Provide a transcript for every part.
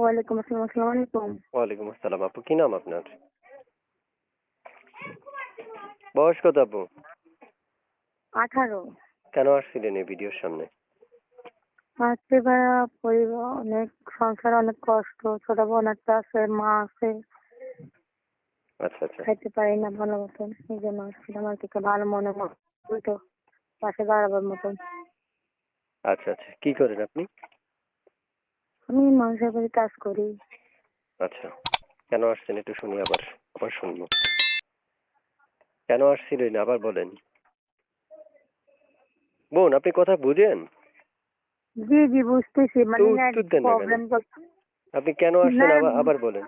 ওয়ালাইকুম আসসালাম আসসালামু আলাইকুম। ওয়ালাইকুম আসসালাম আপু কি নাম আপনার? বয়স কত আপু? আঠারো। কেন আসছিলেন এই ভিডিওর সামনে? আজকে ভাইয়া পরিবার অনেক সংসার অনেক কষ্ট ছোট বোন একটা আছে মা আছে। আচ্ছা আচ্ছা। খাইতে পারি না ভালো মতন এই জন্য আসছিলাম আর কি ভালো মনে তো পাশে দাঁড়াবার মতন। আচ্ছা আচ্ছা। কি করেন আপনি? আমি মানুষের বাড়ি কাজ করি। আচ্ছা কেন আসছেন একটু শুনি আবার আবার শুনব। কেন আসছিলেন আবার বলেন। বোন আপনি কথা বুঝেন? জি জি বুঝতেছি মানে তো উত্তর দেন না কেন? প্রবলেম আপনি কেন আসছেন না, আবার আবার বলেন।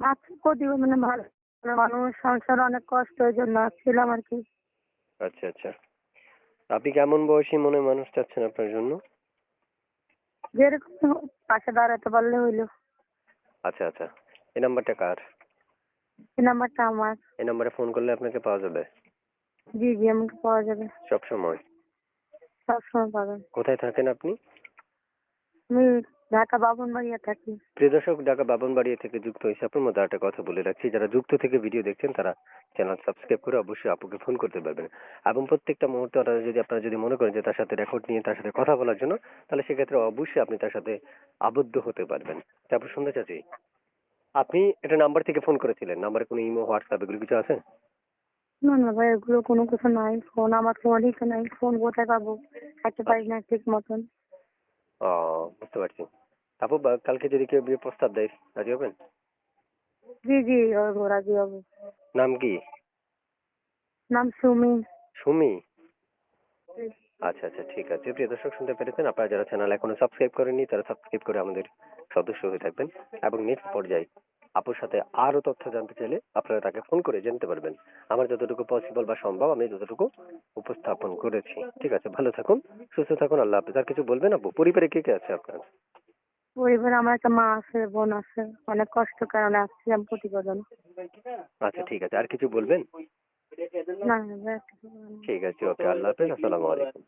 আজকে কদি মানে ভালো মানুষ সংসার অনেক কষ্ট ওই জন্য আসছিলাম আর কি। আচ্ছা আচ্ছা। আপনি কেমন বয়সী মনে মানুষ চাচ্ছেন আপনার জন্য? যেরকম হোক, পাশে দাঁড়াতে পারলে হইল। আচ্ছা আচ্ছা। এই নাম্বারটা কার? এই নাম্বারটা আমার। এই নাম্বারে ফোন করলে আপনাকে পাওয়া যাবে? জি জি আমাকে পাওয়া যাবে। সব সময় সবসময় পাবেন। কোথায় থাকেন আপনি? আমি ঢাকা থাকি। প্রিয় দর্শক ঢাকা বাবনবাড়িয়া থেকে যুক্ত হয়েছে আপনার মধ্যে একটা কথা বলে রাখছি। যারা যুক্ত থেকে ভিডিও দেখছেন তারা চ্যানেল সাবস্ক্রাইব করে অবশ্যই আপুকে ফোন করতে পারবেন। এবং প্রত্যেকটা মুহূর্তে যদি আপনারা যদি মনে করেন যে তার সাথে রেকর্ড নিয়ে তার সাথে কথা বলার জন্য তাহলে সেক্ষেত্রে অবশ্যই আপনি তার সাথে আবদ্ধ হতে পারবেন। তারপর শুনতে চাচ্ছি। আপনি এটা নাম্বার থেকে ফোন করেছিলেন? নাম্বারে কোনো ইমো হোয়াটসঅ্যাপ এগুলো কিছু আছে? না না ভাই এগুলো কোনো কিছু নাই। ফোন আমার ফোনই তো নাই। ফোন কোথায় পাবো? খাইতে পারি না ঠিক মতন। ও বুঝতে পারছি। বা- কালকে যদি কেউ বিয়ে প্রস্তাব দেয় রাজি হবেন? জি জি রাজি হব। নাম কি? নাম সুমি। সুমি? আচ্ছা আচ্ছা ঠিক আছে। প্রিয় দর্শক শুনতে পেরেছেন? আপনারা যারা চ্যানেল এখনও সাবস্ক্রাইব করেননি তারা সাবস্ক্রাইব করে আমাদের সদস্য হয়ে থাকবেন এবং নেক্সট পর্যায়ে আপুর সাথে আরও তথ্য জানতে চাইলে আপনারা তাকে ফোন করে জানতে পারবেন। আমার যতটুকু পসিবল বা সম্ভব আমি যতটুকু উপস্থাপন করেছি। ঠিক আছে ভালো থাকুন সুস্থ থাকুন আল্লাহ হাফেজ। আর কিছু বলবেন আপু? পরিবারে কে কে আছে আপনার? পরিবারে আমার একটা মা আছে বোন আছে। অনেক কষ্ট কারণে আসছিলাম প্রতিবেদন। আচ্ছা ঠিক আছে। আর কিছু বলবেন? না। ঠিক আছে ওকে আল্লাহ হাফেজ আসসালামু আলাইকুম।